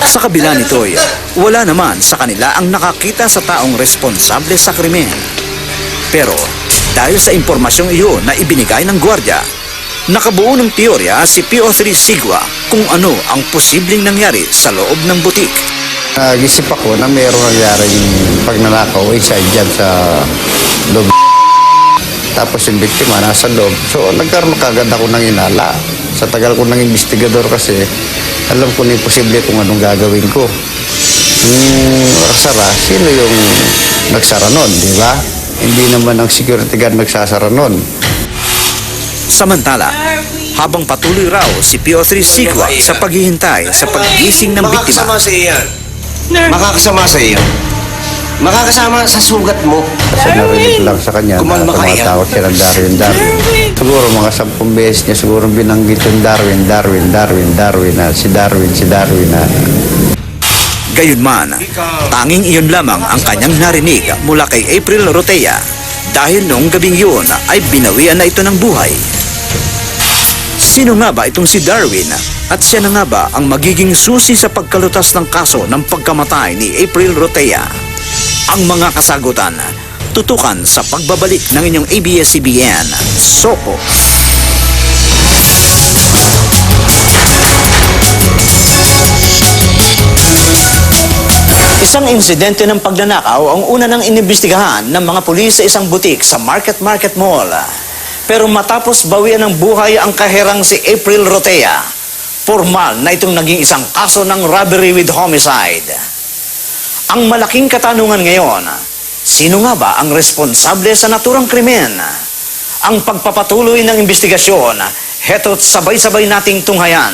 Sa kabila nito'y wala naman sa kanila ang nakakita sa taong responsable sa krimen. Pero dahil sa impormasyong iyon na ibinigay ng gwardya, nakabuo ng teorya si PO3 Sigwa kung ano ang posibleng nangyari sa loob ng butik. Nag-isip ako na mayroong nangyaring pagnanakaw inside dyan sa loob. Tapos yung biktima nasa loob. So nagkaroon kagad ako ng inala. Sa tagal ko ng investigador kasi, alam ko na imposible kung anong gagawin ko. Yung sara, sino yung nagsara nun, di ba? Hindi naman ang security guard nagsasara nun. Samantala, habang patuloy raw si PO3 Sigwa sa paghihintay sa paggising ng biktima, Makakasama sa iyo yan. Makakasama sa iyo. Makakasama sa sugat mo. Kasi narinig lang sa kanya na Kumalma ka, Ian. tumatawag siya ng Darwin, Darwin. Siguro mga sampung beses niya siguro binanggit yung Darwin, Darwin, Darwin, Darwin na si Darwin, si Darwin na Gayunman, tanging iyon lamang ang kanyang narinig mula kay April Rotea dahil noong gabing yun ay binawian na ito ng buhay. Sino nga ba itong si Darwin at siya na nga ba ang magiging susi sa pagkalutas ng kaso ng pagkamatay ni April Rotea? Ang mga kasagutan, tutukan sa pagbabalik ng inyong ABS-CBN, Soko. Isang insidente ng pagnanakaw ang una nang inimbestigahan ng mga pulis sa isang butik sa Market Market Mall. Pero matapos bawian ng buhay ang kaherang si April Rotea, formal na itong naging isang kaso ng robbery with homicide. Ang malaking katanungan ngayon, sino nga ba ang responsable sa naturang krimen? Ang pagpapatuloy ng investigasyon, heto't sabay-sabay nating tunghayan.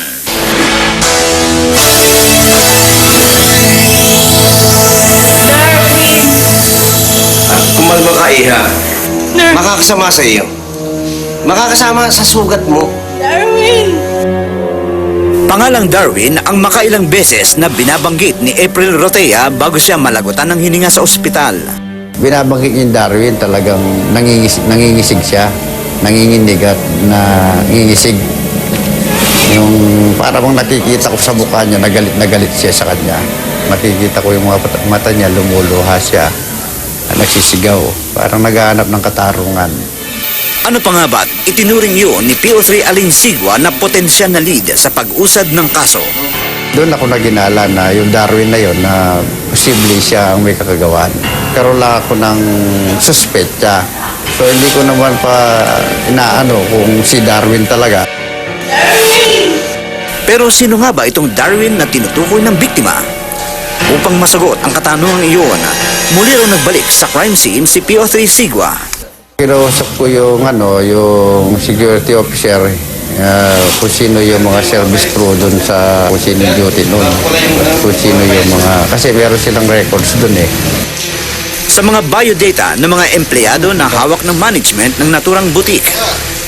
Kumalma ka, Iha. Makakasama sa iyo. Makakasama sa sugat mo. Pangalang Darwin ang makailang beses na binabanggit ni April Rotea bago siya malagutan ng hininga sa ospital. binabanggit yung Darwin talagang nangingis, nangingisig siya, nanginginig at nangingisig. Yung para bang nakikita ko sa mukha niya, nagalit na galit siya sa kanya. Makikita ko yung mga mata niya, lumuluha siya, nagsisigaw, parang naghahanap ng katarungan. Ano pa nga ba't itinuring yun ni PO3 Aling Sigwa na potensyal na lead sa pag-usad ng kaso? Doon ako naginala na yung Darwin na yon na posible siya ang may kakagawan. Karoon lang ako ng suspetya. So hindi ko naman pa inaano kung si Darwin talaga. Pero sino nga ba itong Darwin na tinutukoy ng biktima? Upang masagot ang katanungang iyon, muli raw nagbalik sa crime scene si PO3 Sigwa. Kinausap ko yung ano, yung security officer uh, kung sino yung mga service crew doon sa kung sino yung duty noon. Kung sino yung mga kasi meron silang records doon eh. Sa mga biodata ng mga empleyado na hawak ng management ng naturang butik,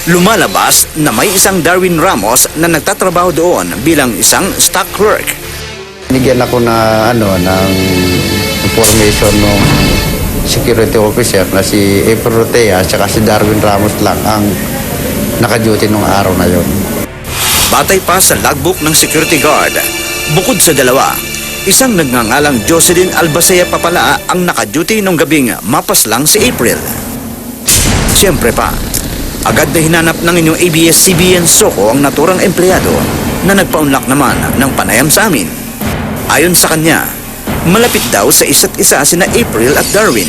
lumalabas na may isang Darwin Ramos na nagtatrabaho doon bilang isang stock clerk. Binigyan ako na ano ng information ng security officer na si April Rotea at si Darwin Ramos lang ang naka-duty nung araw na yon. Batay pa sa logbook ng security guard, bukod sa dalawa, isang nagngangalang Jocelyn Albacea Papala ang nakaduty nung gabing mapas lang si April. Siyempre pa, agad na hinanap ng inyong ABS-CBN Soko ang naturang empleyado na nagpaunlak naman ng panayam sa amin. Ayon sa kanya, malapit daw sa isa't isa sina April at Darwin.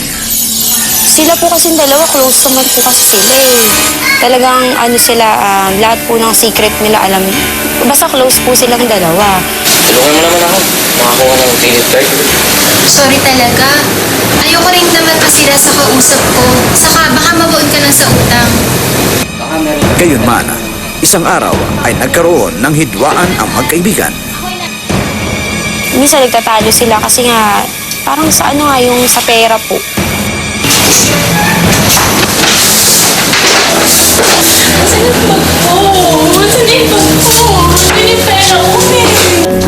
Sila po kasing dalawa, close naman po kasi sila eh. Talagang ano sila, ah, lahat po ng secret nila alam. Basta close po silang dalawa. Tulungan mo naman ako. Makakuha ng card. Sorry talaga. Ayoko rin naman masira sa kausap ko. Saka baka mabaon ka lang sa utang. Gayunman, isang araw ay nagkaroon ng hidwaan ang magkaibigan. Minsan nagtatalo sila kasi nga, parang sa ano nga yung sa pera po.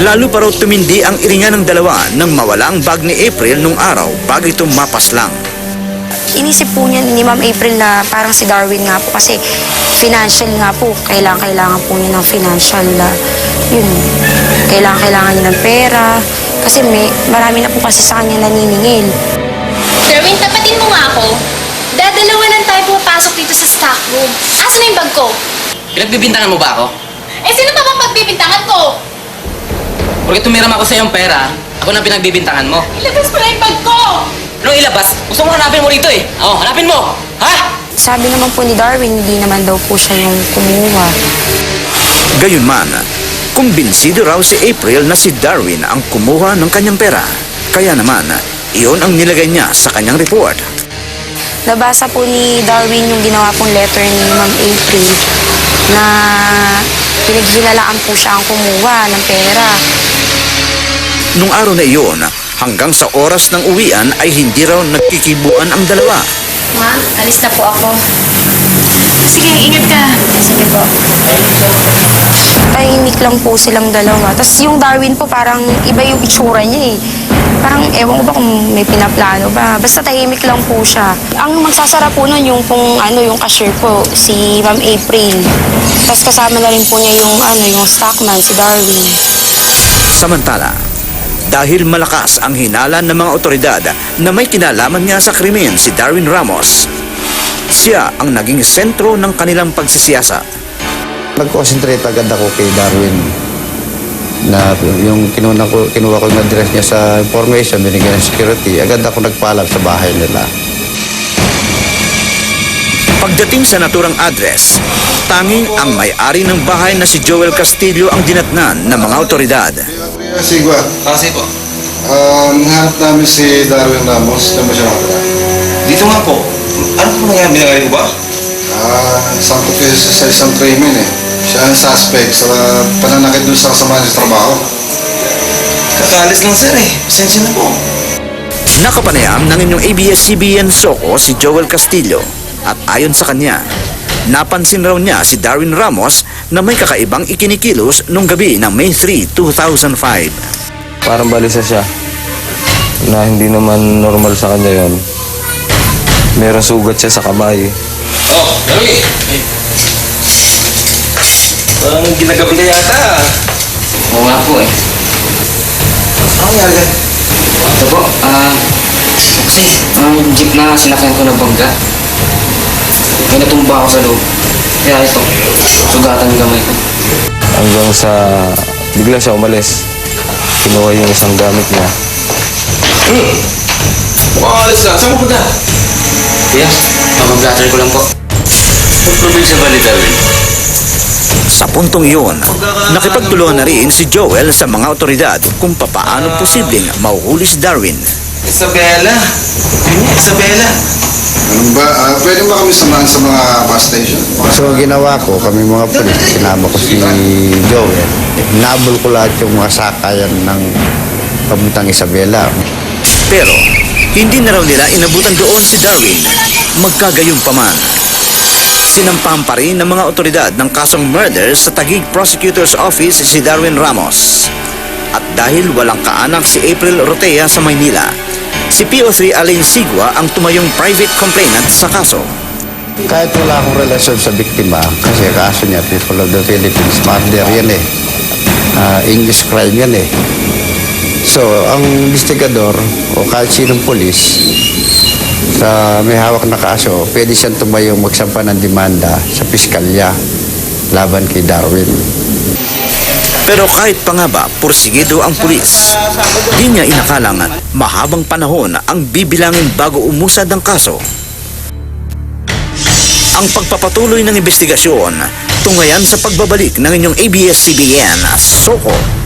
Lalo pa raw tumindi ang iringan ng dalawa nang mawala ang bag ni April nung araw bago ito mapas lang. Inisip po niya ni Ma'am April na parang si Darwin nga po kasi financial nga po. Kailangan, kailangan po niya ng financial, ah, yun. kailangan, kailangan niya ng pera. Kasi may, marami na po kasi sa kanya naniningil. Darwin, tapatin mo nga ako. Dadalawa lang tayo pumapasok dito sa stock room. Asa na yung bag ko? Pinagbibintangan mo ba ako? Eh, sino pa bang pagbibintangan ko? Porque tumiram ako sa iyong pera, ako na pinagbibintangan mo. Ilabas mo na yung bag ko! Anong ilabas? Gusto mo hanapin mo rito eh. Oo, hanapin mo! Ha? Sabi naman po ni Darwin, hindi naman daw po siya yung kumuha. Gayunman, kumbinsido raw si April na si Darwin ang kumuha ng kanyang pera. Kaya naman, iyon ang nilagay niya sa kanyang report. Nabasa po ni Darwin yung ginawa pong letter ni Ma'am April na pinaghinalaan po siya ang kumuha ng pera. Nung araw na iyon, hanggang sa oras ng uwian ay hindi raw nagkikibuan ang dalawa. Ma, alis na po ako. Sige, ingat ka. Sige po. Tahimik lang po silang dalawa. Tapos yung Darwin po parang iba yung itsura niya eh. Parang ewan ko ba kung may pinaplano ba. Basta tahimik lang po siya. Ang magsasara po nun yung kung ano yung cashier po, si Ma'am April. Tapos kasama na rin po niya yung ano yung stockman, si Darwin. Samantala, dahil malakas ang hinala ng mga otoridad na may kinalaman nga sa krimen si Darwin Ramos, siya ang naging sentro ng kanilang pagsisiyasa. Nag-concentrate agad ako kay Darwin na yung kinuha ko, kinuha ko yung address niya sa information, binigyan ng security, agad ako nagpaalam sa bahay nila. Pagdating sa naturang address, tanging ang may-ari ng bahay na si Joel Castillo ang dinatnan ng mga otoridad. Sigwa, Kasi po. um, nahanap namin si Darwin Ramos. Siya nakatira? Dito nga po. Ano po nangyari? Binagaling mo ba? Ah, sangkot kayo sa, sa isang krimen eh. Siya ang suspect sa pananakit dun sa kasama niya sa trabaho. Kakalis lang sir eh. Pasensya na po. Nakapanayam ng inyong ABS-CBN Soko si Joel Castillo at ayon sa kanya, napansin raw niya si Darwin Ramos na may kakaibang ikinikilos nung gabi ng May 3, 2005. parang balisa siya na hindi naman normal sa kanya yon. Meron sugat siya sa kamay. Oh, Darwin! Parang ginagabi ka yata. Oo nga po eh. Ano nangyari dyan? Ito po, ah... kasi, ang jeep na sinakyan ko na bangga. May natumba ako sa loob. Kaya ito, sugatan yung gamay ko. Hanggang sa bigla siya umalis. Kinuha yung isang gamit niya. Hmm. Makakalis lang. Saan mo punta? Kuya, pag-blatter ko lang po. Probinsya ba ni Darwin? Sa puntong iyon, nakipagtulungan na rin si Joel sa mga otoridad kung papaano posibleng mahuhuli si Darwin. Isabela. Isabela. Ganun ba? Ah, pwede ba kami samahan sa mga bus station? So ginawa ko, kami mga pulis, sinama ko si Joel. Nabol ko lahat yung mga sakayan ng pabuntang Isabela. Pero, hindi na raw nila inabutan doon si Darwin. Magkagayong paman. Sinampahan pa rin ng mga otoridad ng kasong murder sa Taguig Prosecutor's Office si Darwin Ramos. At dahil walang kaanak si April Rotea sa Maynila, si PO3 Alain Sigua ang tumayong private complainant sa kaso. Kahit wala akong relasyon sa biktima, kasi kaso niya, people of the Philippines, murder yan eh. Ah, English crime yan eh. So, ang investigador o kahit sinong polis sa may hawak na kaso, pwede siyang tumayong magsampa ng demanda sa piskalya laban kay Darwin. Pero kahit pa nga ba, porsigido ang pulis. Di niya inakalang mahabang panahon ang bibilangin bago umusad ang kaso. Ang pagpapatuloy ng investigasyon, tungayan sa pagbabalik ng inyong ABS-CBN, Soko,